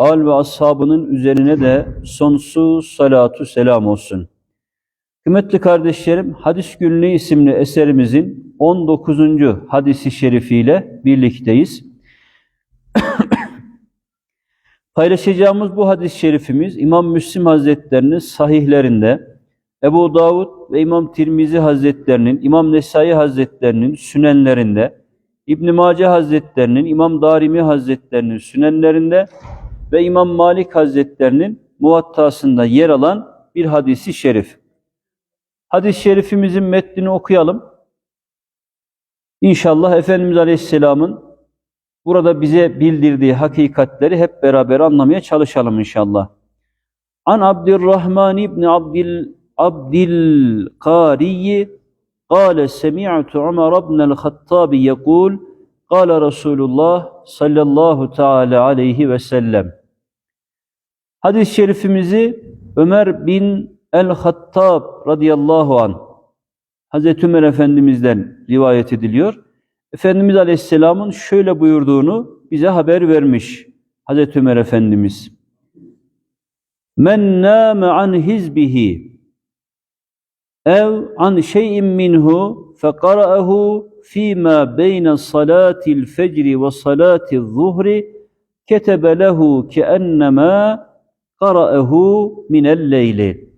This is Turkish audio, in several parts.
al ve ashabının üzerine de sonsuz salatu selam olsun. Kıymetli kardeşlerim, Hadis Günlüğü isimli eserimizin 19. hadisi şerifiyle birlikteyiz. Paylaşacağımız bu hadis-i şerifimiz İmam Müslim Hazretlerinin sahihlerinde, Ebu Davud ve İmam Tirmizi Hazretlerinin, İmam Nesai Hazretlerinin sünenlerinde, İbn Mace Hazretlerinin, İmam Darimi Hazretlerinin sünenlerinde ve İmam Malik Hazretlerinin muvattasında yer alan bir hadisi şerif. Hadis-i şerifimizin metnini okuyalım. İnşallah Efendimiz Aleyhisselam'ın burada bize bildirdiği hakikatleri hep beraber anlamaya çalışalım inşallah. An Abdurrahman ibn Abdil Abdil Kariyi قال سمعت عمر بن الخطاب يقول قال رسول الله صلى الله تعالى عليه وسلم Hadis-i şerifimizi Ömer bin el-Hattab radıyallahu an Hazreti Ömer Efendimiz'den rivayet ediliyor. Efendimiz Aleyhisselam'ın şöyle buyurduğunu bize haber vermiş Hazreti Ömer Efendimiz. Men nâme an hizbihi ev an şeyin minhu feqara'ahu fîmâ beyne salâtil fecri ve salâtil zuhri ketebe lehu keennema qara'ahu minel leyli.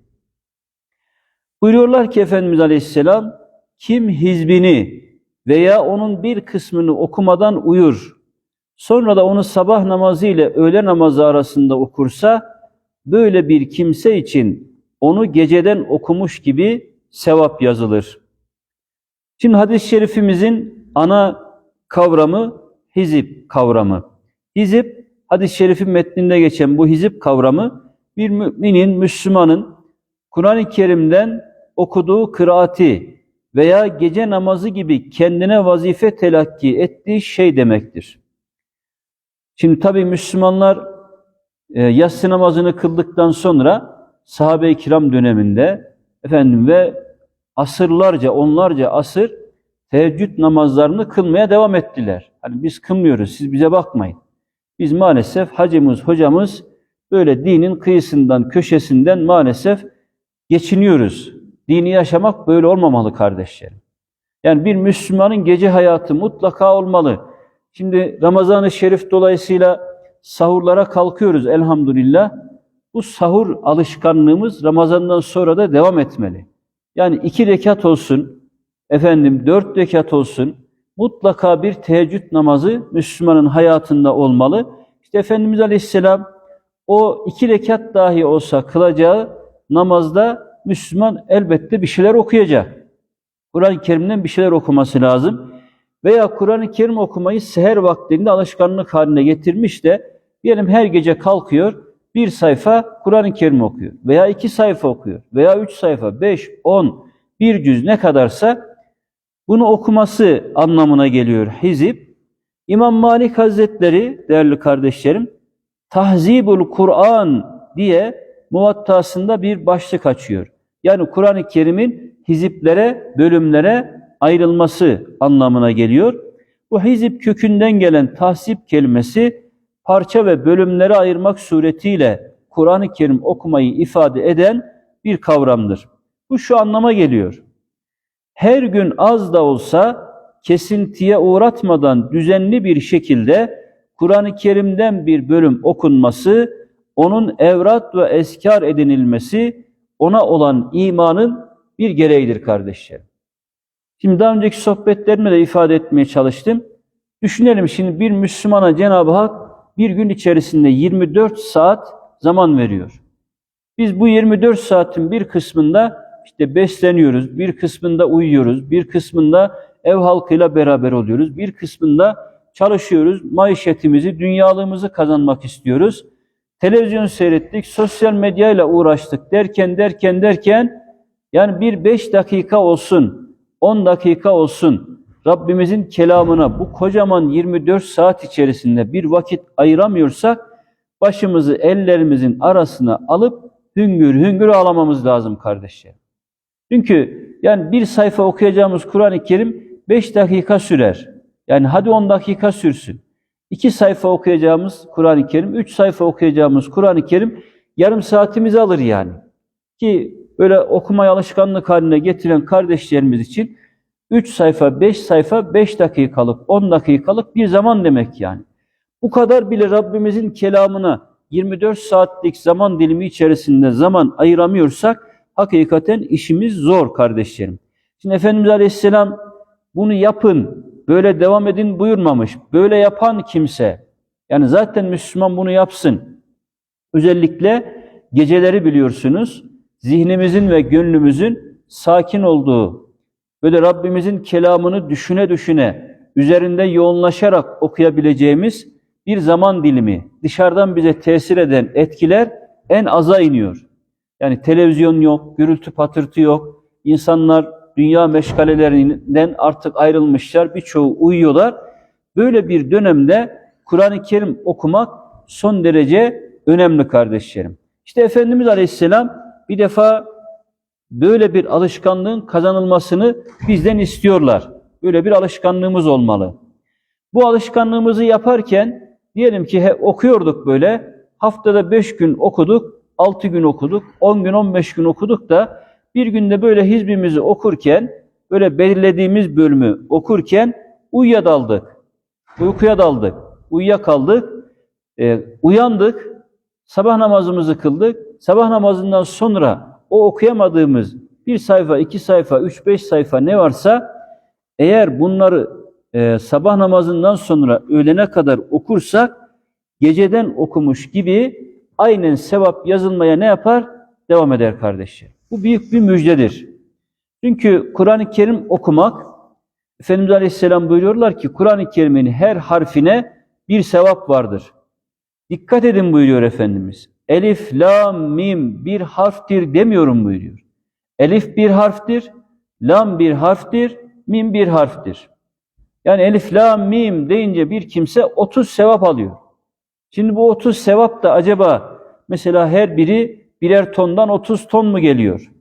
Buyuruyorlar ki Efendimiz Aleyhisselam kim hizbini veya onun bir kısmını okumadan uyur, sonra da onu sabah namazı ile öğle namazı arasında okursa, böyle bir kimse için onu geceden okumuş gibi sevap yazılır. Şimdi hadis-i şerifimizin ana kavramı hizip kavramı. Hizip, hadis-i şerifin metninde geçen bu hizip kavramı, bir müminin, Müslümanın Kur'an-ı Kerim'den okuduğu kıraati veya gece namazı gibi kendine vazife telakki ettiği şey demektir. Şimdi tabi Müslümanlar e, yatsı namazını kıldıktan sonra sahabe-i kiram döneminde efendim ve asırlarca, onlarca asır teheccüd namazlarını kılmaya devam ettiler. Hani biz kılmıyoruz, siz bize bakmayın. Biz maalesef hacımız, hocamız böyle dinin kıyısından, köşesinden maalesef geçiniyoruz. Dini yaşamak böyle olmamalı kardeşlerim. Yani bir Müslümanın gece hayatı mutlaka olmalı. Şimdi Ramazan-ı Şerif dolayısıyla sahurlara kalkıyoruz elhamdülillah. Bu sahur alışkanlığımız Ramazan'dan sonra da devam etmeli. Yani iki rekat olsun, efendim dört rekat olsun, mutlaka bir teheccüd namazı Müslümanın hayatında olmalı. İşte Efendimiz Aleyhisselam o iki rekat dahi olsa kılacağı namazda Müslüman elbette bir şeyler okuyacak. Kur'an-ı Kerim'den bir şeyler okuması lazım. Veya Kur'an-ı Kerim okumayı seher vaktinde alışkanlık haline getirmiş de diyelim her gece kalkıyor, bir sayfa Kur'an-ı Kerim okuyor. Veya iki sayfa okuyor. Veya üç sayfa, beş, on, bir cüz ne kadarsa bunu okuması anlamına geliyor hizip. İmam Malik Hazretleri değerli kardeşlerim Tahzibul Kur'an diye muvattasında bir başlık açıyor. Yani Kur'an-ı Kerim'in hiziplere, bölümlere ayrılması anlamına geliyor. Bu hizip kökünden gelen tahsip kelimesi parça ve bölümlere ayırmak suretiyle Kur'an-ı Kerim okumayı ifade eden bir kavramdır. Bu şu anlama geliyor. Her gün az da olsa kesintiye uğratmadan düzenli bir şekilde Kur'an-ı Kerim'den bir bölüm okunması, onun evrat ve eskar edinilmesi, ona olan imanın bir gereğidir kardeşlerim. Şimdi daha önceki sohbetlerimde de ifade etmeye çalıştım. Düşünelim şimdi bir Müslümana Cenab-ı Hak bir gün içerisinde 24 saat zaman veriyor. Biz bu 24 saatin bir kısmında işte besleniyoruz, bir kısmında uyuyoruz, bir kısmında ev halkıyla beraber oluyoruz, bir kısmında çalışıyoruz, maişetimizi, dünyalığımızı kazanmak istiyoruz. televizyon seyrettik, sosyal medyayla uğraştık derken derken derken yani bir beş dakika olsun, 10 dakika olsun Rabbimizin kelamına bu kocaman 24 saat içerisinde bir vakit ayıramıyorsak başımızı ellerimizin arasına alıp hüngür hüngür ağlamamız lazım kardeşler. Çünkü yani bir sayfa okuyacağımız Kur'an-ı Kerim 5 dakika sürer. Yani hadi 10 dakika sürsün. 2 sayfa okuyacağımız Kur'an-ı Kerim, 3 sayfa okuyacağımız Kur'an-ı Kerim yarım saatimizi alır yani. Ki böyle okumaya alışkanlık haline getiren kardeşlerimiz için 3 sayfa, 5 sayfa, 5 dakikalık, 10 dakikalık bir zaman demek yani. Bu kadar bile Rabbimizin kelamına 24 saatlik zaman dilimi içerisinde zaman ayıramıyorsak hakikaten işimiz zor kardeşlerim. Şimdi Efendimiz Aleyhisselam bunu yapın, böyle devam edin buyurmamış. Böyle yapan kimse, yani zaten Müslüman bunu yapsın. Özellikle geceleri biliyorsunuz, zihnimizin ve gönlümüzün sakin olduğu, böyle Rabbimizin kelamını düşüne düşüne, üzerinde yoğunlaşarak okuyabileceğimiz bir zaman dilimi, dışarıdan bize tesir eden etkiler en aza iniyor. Yani televizyon yok, gürültü patırtı yok, insanlar dünya meşgalelerinden artık ayrılmışlar, birçoğu uyuyorlar. Böyle bir dönemde Kur'an-ı Kerim okumak son derece önemli kardeşlerim. İşte Efendimiz Aleyhisselam bir defa böyle bir alışkanlığın kazanılmasını bizden istiyorlar. Böyle bir alışkanlığımız olmalı. Bu alışkanlığımızı yaparken diyelim ki he, okuyorduk böyle haftada beş gün okuduk, altı gün okuduk, on gün, on beş gün okuduk da bir günde böyle hizbimizi okurken, böyle belirlediğimiz bölümü okurken uyuyadaldık. Uykuya daldık, uyuyakaldık, e, uyandık, sabah namazımızı kıldık. Sabah namazından sonra o okuyamadığımız bir sayfa, iki sayfa, üç, beş sayfa ne varsa eğer bunları e, sabah namazından sonra öğlene kadar okursak geceden okumuş gibi aynen sevap yazılmaya ne yapar? Devam eder kardeşler. Bu büyük bir müjdedir. Çünkü Kur'an-ı Kerim okumak, Efendimiz Aleyhisselam buyuruyorlar ki Kur'an-ı Kerim'in her harfine bir sevap vardır. Dikkat edin buyuruyor Efendimiz. Elif, lam, mim bir harftir demiyorum buyuruyor. Elif bir harftir, lam bir harftir, mim bir harftir. Yani elif, lam, mim deyince bir kimse 30 sevap alıyor. Şimdi bu 30 sevap da acaba mesela her biri birer tondan 30 ton mu geliyor?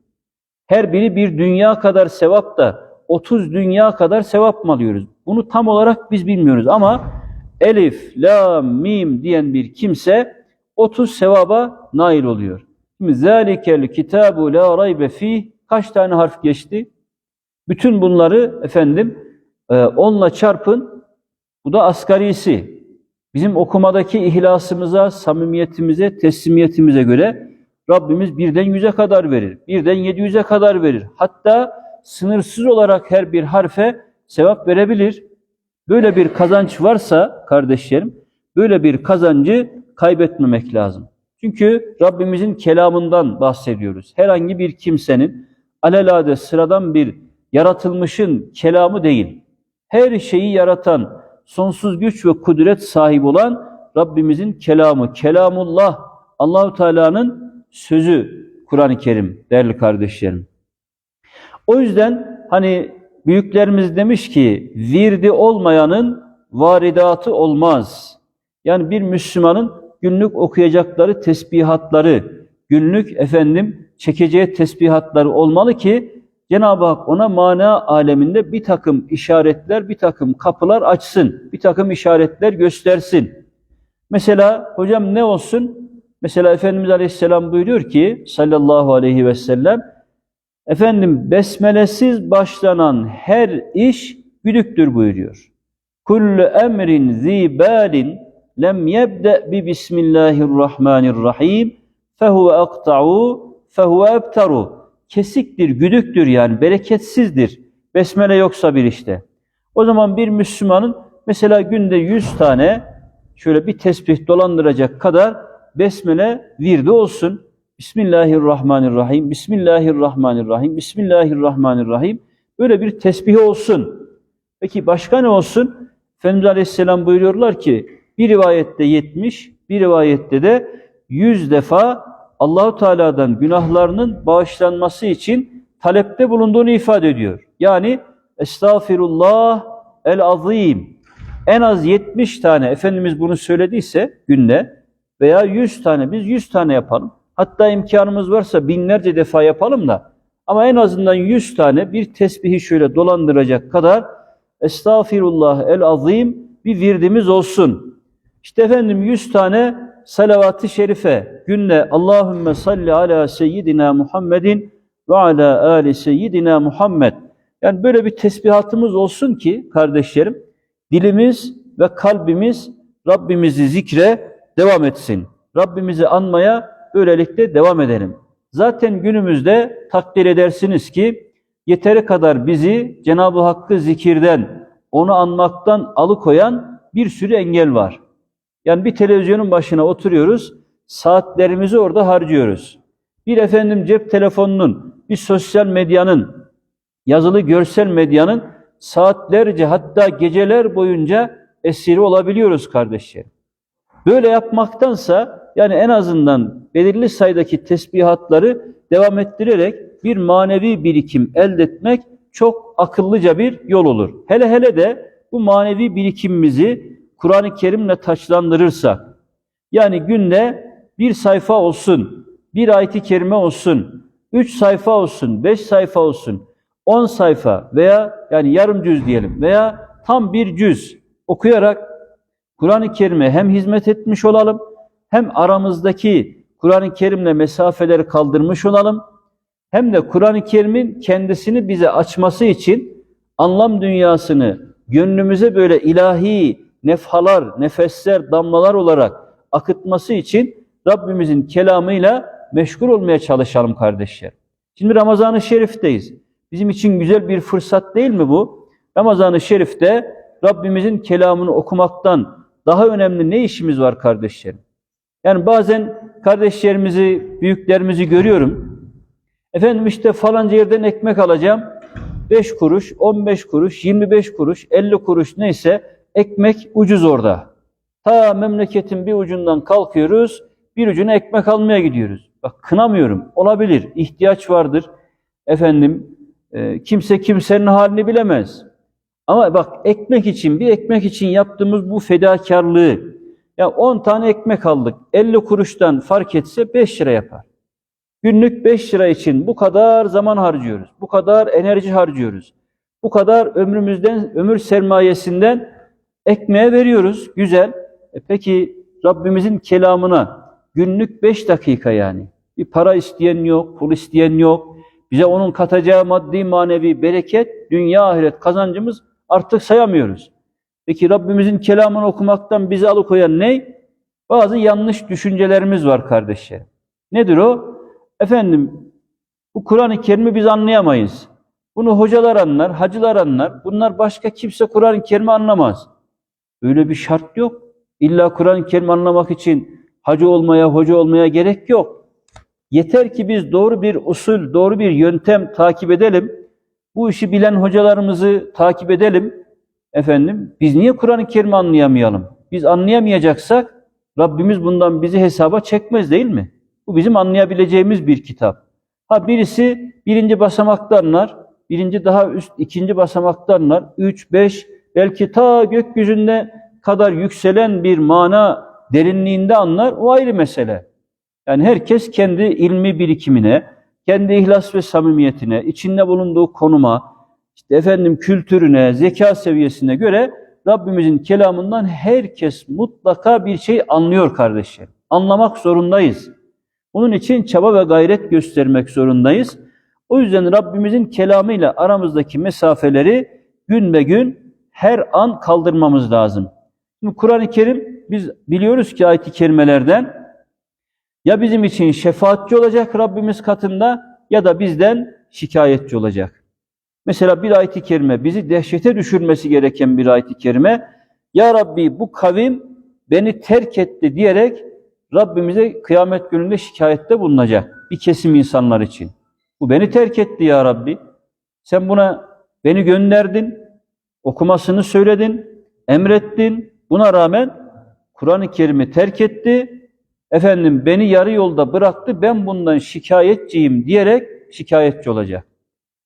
Her biri bir dünya kadar sevap da 30 dünya kadar sevap mı alıyoruz? Bunu tam olarak biz bilmiyoruz ama elif, la, mim diyen bir kimse 30 sevaba nail oluyor. Şimdi zâlikel kitabu la raybe fih kaç tane harf geçti? Bütün bunları efendim e, onla çarpın. Bu da asgarisi. Bizim okumadaki ihlasımıza, samimiyetimize, teslimiyetimize göre Rabbimiz birden yüze kadar verir. Birden yedi yüze kadar verir. Hatta sınırsız olarak her bir harfe sevap verebilir. Böyle bir kazanç varsa kardeşlerim, böyle bir kazancı kaybetmemek lazım. Çünkü Rabbimizin kelamından bahsediyoruz. Herhangi bir kimsenin alelade sıradan bir yaratılmışın kelamı değil. Her şeyi yaratan, sonsuz güç ve kudret sahibi olan Rabbimizin kelamı, kelamullah, Allahu Teala'nın sözü Kur'an-ı Kerim değerli kardeşlerim. O yüzden hani büyüklerimiz demiş ki virdi olmayanın varidatı olmaz. Yani bir Müslümanın günlük okuyacakları tesbihatları, günlük efendim çekeceği tesbihatları olmalı ki Cenab-ı Hak ona mana aleminde bir takım işaretler, bir takım kapılar açsın, bir takım işaretler göstersin. Mesela hocam ne olsun? Mesela Efendimiz Aleyhisselam buyuruyor ki sallallahu aleyhi ve sellem efendim besmelesiz başlanan her iş güdüktür buyuruyor. Kullu emrin zibalin lem yebde bi bismillahirrahmanirrahim fehuve akta'u fehuve ebtaru kesiktir, güdüktür yani bereketsizdir. Besmele yoksa bir işte. O zaman bir Müslümanın mesela günde 100 tane şöyle bir tesbih dolandıracak kadar besmele virdi olsun. Bismillahirrahmanirrahim, Bismillahirrahmanirrahim, Bismillahirrahmanirrahim. Böyle bir tesbih olsun. Peki başka ne olsun? Efendimiz Aleyhisselam buyuruyorlar ki bir rivayette 70, bir rivayette de yüz defa Allahu Teala'dan günahlarının bağışlanması için talepte bulunduğunu ifade ediyor. Yani Estağfirullah el azim. En az 70 tane Efendimiz bunu söylediyse günde veya 100 tane biz 100 tane yapalım. Hatta imkanımız varsa binlerce defa yapalım da ama en azından 100 tane bir tesbihi şöyle dolandıracak kadar Estağfirullah el azim bir virdimiz olsun. İşte efendim 100 tane salavat-ı şerife günle Allahümme salli ala seyyidina Muhammedin ve ala ali seyyidina Muhammed. Yani böyle bir tesbihatımız olsun ki kardeşlerim dilimiz ve kalbimiz Rabbimizi zikre devam etsin. Rabbimizi anmaya böylelikle devam edelim. Zaten günümüzde takdir edersiniz ki yeteri kadar bizi Cenab-ı Hakk'ı zikirden, onu anmaktan alıkoyan bir sürü engel var. Yani bir televizyonun başına oturuyoruz, saatlerimizi orada harcıyoruz. Bir efendim cep telefonunun, bir sosyal medyanın, yazılı görsel medyanın saatlerce hatta geceler boyunca esiri olabiliyoruz kardeşlerim. Böyle yapmaktansa yani en azından belirli sayıdaki tesbihatları devam ettirerek bir manevi birikim elde etmek çok akıllıca bir yol olur. Hele hele de bu manevi birikimimizi Kur'an-ı Kerim'le taçlandırırsak, yani günde bir sayfa olsun, bir ayet-i kerime olsun, üç sayfa olsun, beş sayfa olsun, on sayfa veya yani yarım cüz diyelim veya tam bir cüz okuyarak Kur'an-ı Kerim'e hem hizmet etmiş olalım, hem aramızdaki Kur'an-ı Kerim'le mesafeleri kaldırmış olalım, hem de Kur'an-ı Kerim'in kendisini bize açması için anlam dünyasını gönlümüze böyle ilahi nefhalar, nefesler, damlalar olarak akıtması için Rabbimizin kelamıyla meşgul olmaya çalışalım kardeşler. Şimdi Ramazan-ı Şerif'teyiz. Bizim için güzel bir fırsat değil mi bu? Ramazan-ı Şerif'te Rabbimizin kelamını okumaktan daha önemli ne işimiz var kardeşlerim? Yani bazen kardeşlerimizi, büyüklerimizi görüyorum. Efendim işte falanca yerden ekmek alacağım. 5 kuruş, 15 kuruş, 25 kuruş, 50 kuruş neyse ekmek ucuz orada. Ta memleketin bir ucundan kalkıyoruz, bir ucuna ekmek almaya gidiyoruz. Bak kınamıyorum, olabilir, ihtiyaç vardır. Efendim, e, kimse kimsenin halini bilemez. Ama bak ekmek için, bir ekmek için yaptığımız bu fedakarlığı, ya 10 tane ekmek aldık, 50 kuruştan fark etse 5 lira yapar. Günlük 5 lira için bu kadar zaman harcıyoruz, bu kadar enerji harcıyoruz. Bu kadar ömrümüzden, ömür sermayesinden ekmeğe veriyoruz. Güzel. E peki Rabbimizin kelamına günlük 5 dakika yani. Bir para isteyen yok, pul isteyen yok. Bize onun katacağı maddi manevi bereket, dünya ahiret kazancımız artık sayamıyoruz. Peki Rabbimizin kelamını okumaktan bizi alıkoyan ne? Bazı yanlış düşüncelerimiz var kardeşlerim. Nedir o? Efendim bu Kur'an-ı Kerim'i biz anlayamayız. Bunu hocalar anlar, hacılar anlar. Bunlar başka kimse Kur'an-ı Kerim'i anlamaz. Öyle bir şart yok. İlla Kur'an-ı Kerim'i anlamak için hacı olmaya, hoca olmaya gerek yok. Yeter ki biz doğru bir usul, doğru bir yöntem takip edelim. Bu işi bilen hocalarımızı takip edelim. Efendim, biz niye Kur'an-ı Kerim'i anlayamayalım? Biz anlayamayacaksak Rabbimiz bundan bizi hesaba çekmez değil mi? Bu bizim anlayabileceğimiz bir kitap. Ha birisi birinci basamakta anlar, birinci daha üst, ikinci basamakta anlar, üç, beş, belki ta gökyüzünde kadar yükselen bir mana derinliğinde anlar, o ayrı mesele. Yani herkes kendi ilmi birikimine, kendi ihlas ve samimiyetine, içinde bulunduğu konuma, işte efendim kültürüne, zeka seviyesine göre Rabbimizin kelamından herkes mutlaka bir şey anlıyor kardeşler. Anlamak zorundayız. Bunun için çaba ve gayret göstermek zorundayız. O yüzden Rabbimizin kelamıyla aramızdaki mesafeleri gün be gün her an kaldırmamız lazım. Şimdi Kur'an-ı Kerim biz biliyoruz ki ayet-i kerimelerden ya bizim için şefaatçi olacak Rabbimiz katında ya da bizden şikayetçi olacak. Mesela bir ayet-i kerime bizi dehşete düşürmesi gereken bir ayet-i kerime Ya Rabbi bu kavim beni terk etti diyerek Rabbimize kıyamet gününde şikayette bulunacak bir kesim insanlar için. Bu beni terk etti ya Rabbi. Sen buna beni gönderdin, okumasını söyledin, emrettin. Buna rağmen Kur'an-ı Kerim'i terk etti. Efendim beni yarı yolda bıraktı ben bundan şikayetçiyim diyerek şikayetçi olacak.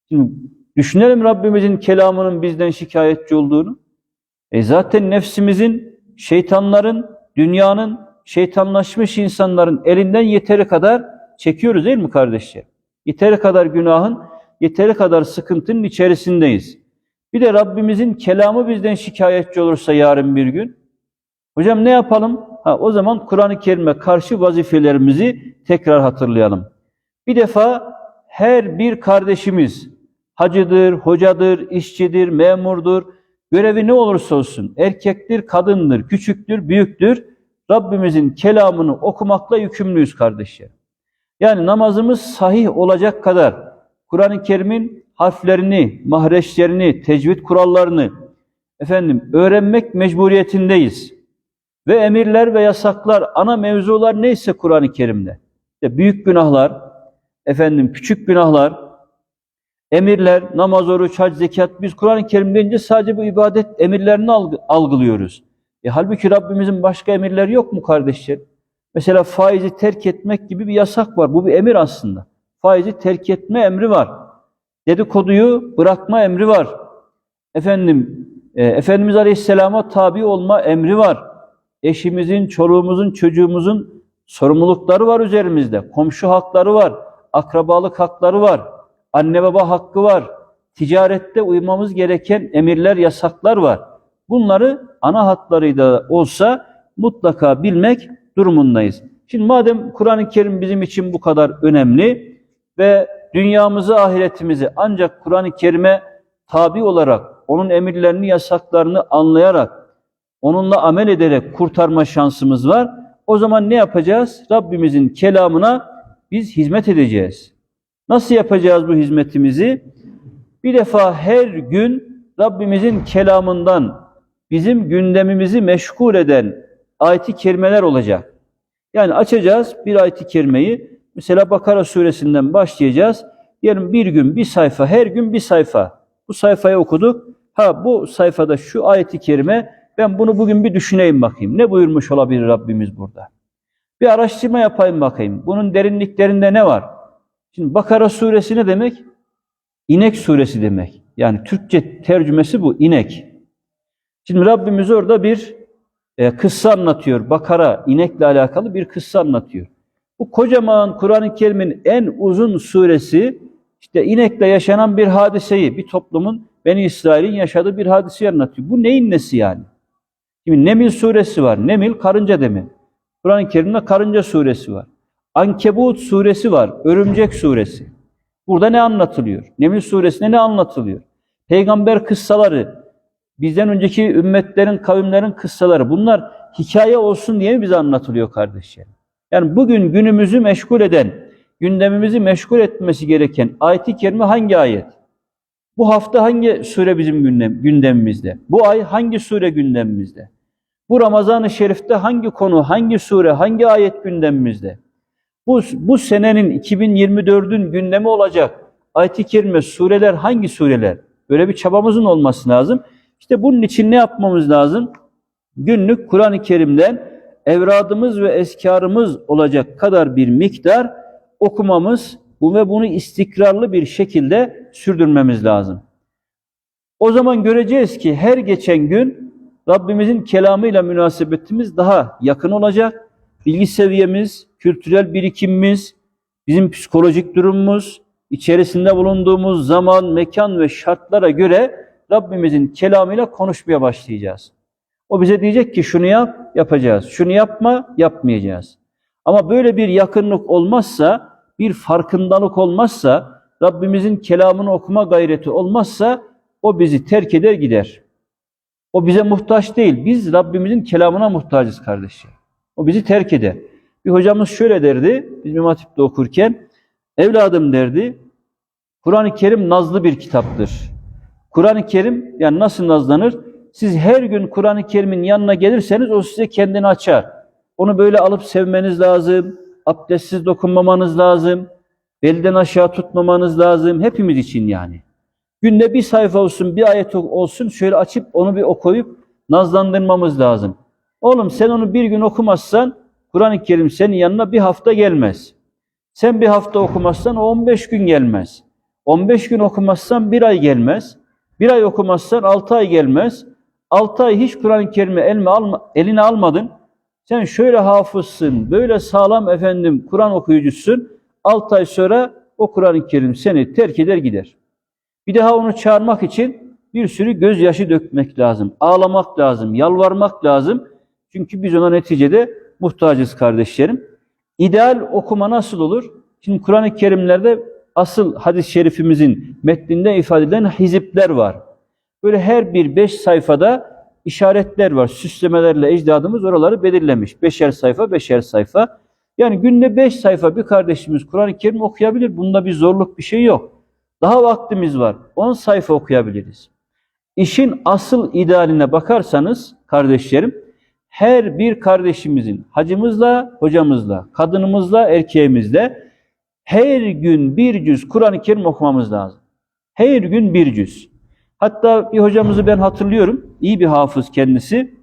Şimdi düşünelim Rabbimizin kelamının bizden şikayetçi olduğunu. E zaten nefsimizin, şeytanların, dünyanın, şeytanlaşmış insanların elinden yeteri kadar çekiyoruz değil mi kardeşler? Yeteri kadar günahın, yeteri kadar sıkıntının içerisindeyiz. Bir de Rabbimizin kelamı bizden şikayetçi olursa yarın bir gün, hocam ne yapalım? Ha, o zaman Kur'an-ı Kerim'e karşı vazifelerimizi tekrar hatırlayalım. Bir defa her bir kardeşimiz hacıdır, hocadır, işçidir, memurdur, görevi ne olursa olsun, erkektir, kadındır, küçüktür, büyüktür, Rabbimizin kelamını okumakla yükümlüyüz kardeşler. Yani namazımız sahih olacak kadar Kur'an-ı Kerim'in harflerini, mahreçlerini, tecvid kurallarını efendim öğrenmek mecburiyetindeyiz. Ve emirler ve yasaklar, ana mevzular neyse Kur'an-ı Kerim'de. İşte büyük günahlar, efendim küçük günahlar, emirler, namaz, oruç, hac, zekat. Biz Kur'an-ı Kerim deyince sadece bu ibadet emirlerini algı- algılıyoruz. E, halbuki Rabbimizin başka emirleri yok mu kardeşler? Mesela faizi terk etmek gibi bir yasak var. Bu bir emir aslında. Faizi terk etme emri var. Dedikoduyu bırakma emri var. Efendim, e, Efendimiz Aleyhisselam'a tabi olma emri var. Eşimizin, çoluğumuzun, çocuğumuzun sorumlulukları var üzerimizde. Komşu hakları var. Akrabalık hakları var. Anne baba hakkı var. Ticarette uymamız gereken emirler, yasaklar var. Bunları ana hatlarıyla olsa mutlaka bilmek durumundayız. Şimdi madem Kur'an-ı Kerim bizim için bu kadar önemli ve dünyamızı, ahiretimizi ancak Kur'an-ı Kerim'e tabi olarak, onun emirlerini, yasaklarını anlayarak, onunla amel ederek kurtarma şansımız var. O zaman ne yapacağız? Rabbimizin kelamına biz hizmet edeceğiz. Nasıl yapacağız bu hizmetimizi? Bir defa her gün Rabbimizin kelamından bizim gündemimizi meşgul eden ayet-i kerimeler olacak. Yani açacağız bir ayet-i kerimeyi. Mesela Bakara suresinden başlayacağız. Diyelim bir gün bir sayfa, her gün bir sayfa. Bu sayfayı okuduk. Ha bu sayfada şu ayet-i kerime ben bunu bugün bir düşüneyim bakayım. Ne buyurmuş olabilir Rabbimiz burada? Bir araştırma yapayım bakayım. Bunun derinliklerinde ne var? Şimdi Bakara suresi ne demek? İnek suresi demek. Yani Türkçe tercümesi bu, inek. Şimdi Rabbimiz orada bir e, kıssa anlatıyor. Bakara, inekle alakalı bir kıssa anlatıyor. Bu kocaman Kur'an-ı Kerim'in en uzun suresi işte inekle yaşanan bir hadiseyi, bir toplumun Beni İsrail'in yaşadığı bir hadiseyi anlatıyor. Bu neyin nesi yani? Şimdi Nemil suresi var. Nemil karınca demek. Kur'an-ı Kerim'de karınca suresi var. Ankebut suresi var. Örümcek suresi. Burada ne anlatılıyor? Nemil suresinde ne anlatılıyor? Peygamber kıssaları, bizden önceki ümmetlerin, kavimlerin kıssaları bunlar hikaye olsun diye mi bize anlatılıyor kardeşlerim? Yani bugün günümüzü meşgul eden, gündemimizi meşgul etmesi gereken ayet-i kerime hangi ayet? Bu hafta hangi sure bizim gündem, gündemimizde? Bu ay hangi sure gündemimizde? Bu Ramazan-ı Şerif'te hangi konu, hangi sure, hangi ayet gündemimizde? Bu, bu senenin 2024'ün gündemi olacak ayet-i kerime, sureler hangi sureler? Böyle bir çabamızın olması lazım. İşte bunun için ne yapmamız lazım? Günlük Kur'an-ı Kerim'den evradımız ve eskarımız olacak kadar bir miktar okumamız bu ve bunu istikrarlı bir şekilde sürdürmemiz lazım. O zaman göreceğiz ki her geçen gün Rabbimizin kelamıyla münasebetimiz daha yakın olacak. Bilgi seviyemiz, kültürel birikimimiz, bizim psikolojik durumumuz, içerisinde bulunduğumuz zaman, mekan ve şartlara göre Rabbimizin kelamıyla konuşmaya başlayacağız. O bize diyecek ki şunu yap, yapacağız. Şunu yapma, yapmayacağız. Ama böyle bir yakınlık olmazsa, bir farkındalık olmazsa, Rabbimizin kelamını okuma gayreti olmazsa o bizi terk eder gider. O bize muhtaç değil. Biz Rabbimizin kelamına muhtacız kardeşler. O bizi terk eder. Bir hocamız şöyle derdi, biz İmam okurken, evladım derdi, Kur'an-ı Kerim nazlı bir kitaptır. Kur'an-ı Kerim yani nasıl nazlanır? Siz her gün Kur'an-ı Kerim'in yanına gelirseniz o size kendini açar. Onu böyle alıp sevmeniz lazım. Abdestsiz dokunmamanız lazım. Belden aşağı tutmamanız lazım. Hepimiz için yani. Günde bir sayfa olsun, bir ayet olsun şöyle açıp onu bir okuyup nazlandırmamız lazım. Oğlum sen onu bir gün okumazsan Kur'an-ı Kerim senin yanına bir hafta gelmez. Sen bir hafta okumazsan o 15 gün gelmez. 15 gün okumazsan bir ay gelmez. Bir ay okumazsan 6 ay gelmez. 6 ay hiç Kur'an-ı Kerim'i elime alma, eline almadın. Sen şöyle hafızsın, böyle sağlam efendim Kur'an okuyucusun. 6 ay sonra o Kur'an-ı Kerim seni terk eder gider. Bir daha onu çağırmak için bir sürü gözyaşı dökmek lazım. Ağlamak lazım, yalvarmak lazım. Çünkü biz ona neticede muhtacız kardeşlerim. İdeal okuma nasıl olur? Şimdi Kur'an-ı Kerimlerde asıl hadis-i şerifimizin metninde ifade edilen hizipler var. Böyle her bir beş sayfada işaretler var. Süslemelerle ecdadımız oraları belirlemiş. Beşer sayfa, beşer sayfa. Yani günde beş sayfa bir kardeşimiz Kur'an-ı Kerim okuyabilir. Bunda bir zorluk bir şey yok. Daha vaktimiz var. 10 sayfa okuyabiliriz. İşin asıl idealine bakarsanız kardeşlerim, her bir kardeşimizin hacımızla, hocamızla, kadınımızla, erkeğimizle her gün bir cüz Kur'an-ı Kerim okumamız lazım. Her gün bir cüz. Hatta bir hocamızı ben hatırlıyorum. İyi bir hafız kendisi.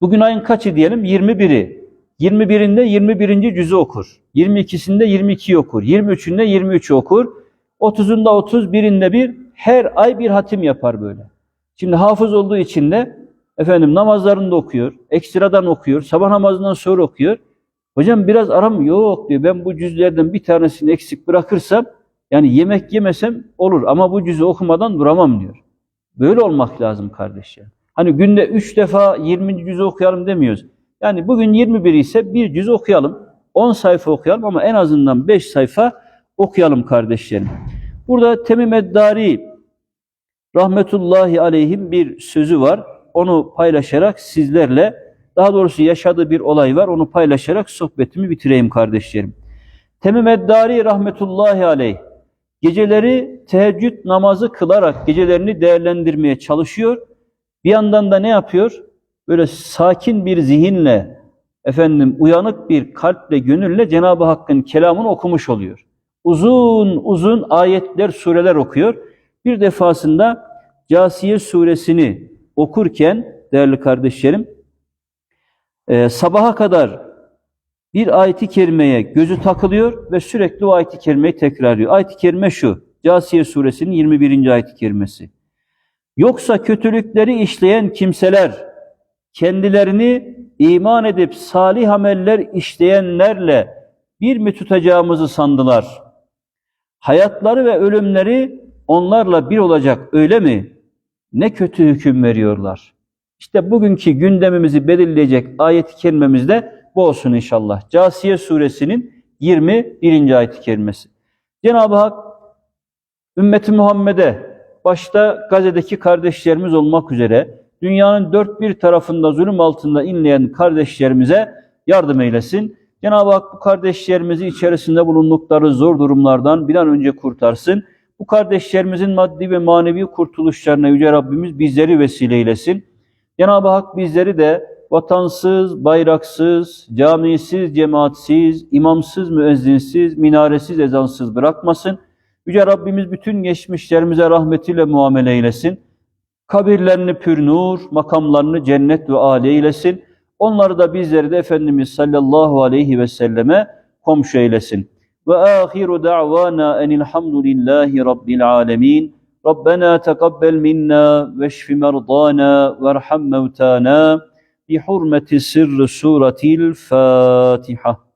Bugün ayın kaçı diyelim? 21'i. 21'inde 21. cüzü okur. 22'sinde 22 okur. 23'ünde 23 okur. 30'unda 31'inde bir her ay bir hatim yapar böyle. Şimdi hafız olduğu için de efendim namazlarında okuyor, ekstradan okuyor, sabah namazından sonra okuyor. Hocam biraz aram yok diyor. Ben bu cüzlerden bir tanesini eksik bırakırsam yani yemek yemesem olur ama bu cüzü okumadan duramam diyor. Böyle olmak lazım kardeşler. Hani günde üç defa 20. cüzü okuyalım demiyoruz. Yani bugün 21 ise bir cüz okuyalım, 10 sayfa okuyalım ama en azından 5 sayfa okuyalım kardeşlerim. Burada Temim Eddari rahmetullahi aleyhim bir sözü var. Onu paylaşarak sizlerle, daha doğrusu yaşadığı bir olay var. Onu paylaşarak sohbetimi bitireyim kardeşlerim. Temim Eddari rahmetullahi aleyh geceleri teheccüd namazı kılarak gecelerini değerlendirmeye çalışıyor. Bir yandan da ne yapıyor? Böyle sakin bir zihinle, efendim uyanık bir kalple, gönülle Cenab-ı Hakk'ın kelamını okumuş oluyor. Uzun uzun ayetler, sureler okuyor. Bir defasında Casiye suresini okurken değerli kardeşlerim, e, sabaha kadar bir ayeti kerimeye gözü takılıyor ve sürekli o ayeti kerimeyi tekrarlıyor. Ayet-i kerime şu, Casiye suresinin 21. ayet-i kerimesi. Yoksa kötülükleri işleyen kimseler kendilerini iman edip salih ameller işleyenlerle bir mi tutacağımızı sandılar? Hayatları ve ölümleri onlarla bir olacak öyle mi? Ne kötü hüküm veriyorlar. İşte bugünkü gündemimizi belirleyecek ayet-i kerimemizde bu olsun inşallah. Casiye suresinin 21. ayet-i kerimesi. Cenab-ı Hak ümmeti Muhammed'e başta Gazze'deki kardeşlerimiz olmak üzere dünyanın dört bir tarafında zulüm altında inleyen kardeşlerimize yardım eylesin. Cenab-ı Hak bu kardeşlerimizi içerisinde bulundukları zor durumlardan bir an önce kurtarsın. Bu kardeşlerimizin maddi ve manevi kurtuluşlarına Yüce Rabbimiz bizleri vesile eylesin. Cenab-ı Hak bizleri de vatansız, bayraksız, camisiz, cemaatsiz, imamsız, müezzinsiz, minaresiz, ezansız bırakmasın. Yüce Rabbimiz bütün geçmişlerimize rahmetiyle muamele eylesin. Kabirlerini pür nur, makamlarını cennet ve âli eylesin. Onları da bizleri de Efendimiz sallallahu aleyhi ve selleme komşu eylesin. Ve ahiru da'vana enilhamdülillahi rabbil alemin. Ve şfi merdana ve erham mevtana bi hurmeti sirri suretil Fatiha.